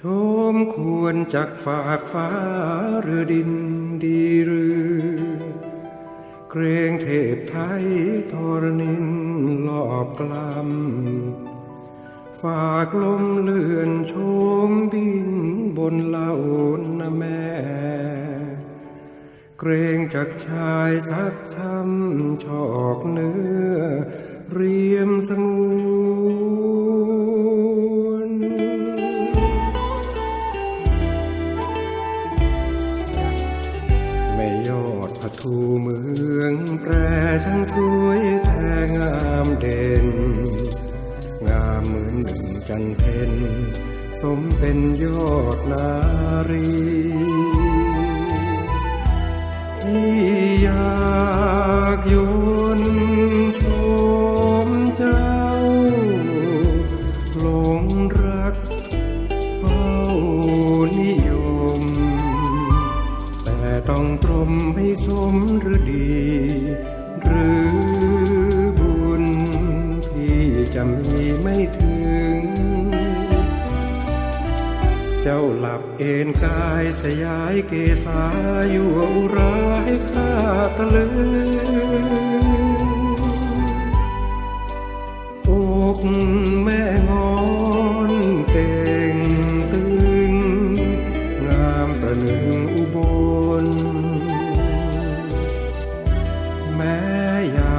ชมควรจากฝากฟ้าหรือดินดีหรือ เกรงเทพไทยทรนินหลอบกลำฝากลมเลื่อนชมบินบนเหล่านะแม่ เกรงจากชายทักทำชอกเนื้อ เรียมสง อดพะทูเมืองแปรช่างสวยแท้งามเด่น งามเหมือนหนึ่งจันเพ็ญสมเป็นยอดนารี ที่อยากยนชมเจ้า หลงรักเฝ้านิยม ต้องตรมให้สมหรือดี หรือบุญที่จะมีไม่ถึง เจ้าหลับเอนกายสยายเกษาอยู่อุราให้ข้าตะลึง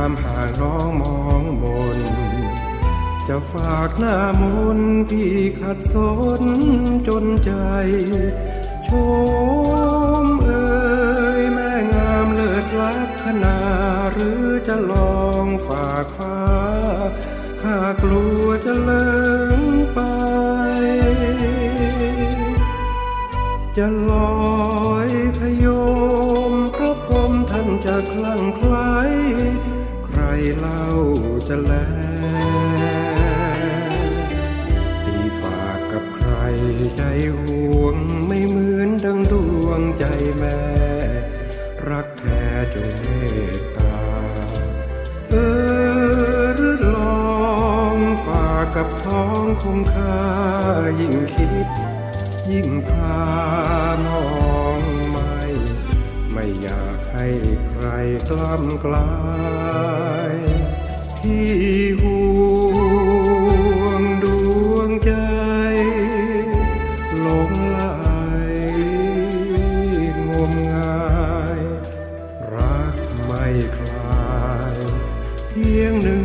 ามหางน้องมองมน จะฝากหน้ามนต์ที่ขัดสนจนใจ ชมเอ่ยแม่งามเลิศลักษณาหรือจะลองฝากฟ้า ข้ากลัวจะเลิงไป จะลอยพยมพระพรมท่านจะคลั่งไคล้ใคร เล่าจะแลที่ฝากกับใครใจห่วงไม่เหมือนดังดวงใจแม่ รักแท้จงเมตตา เออหรือลองฝากกับท้องคงคายิ่งคิด ยิ่งพามองไม่ ไม่อยากให้ใครกล้ำกลา ที่ห่วงดวงใจหลงไหลงมงาย รักไม่คลาย เพียงหนึ่ง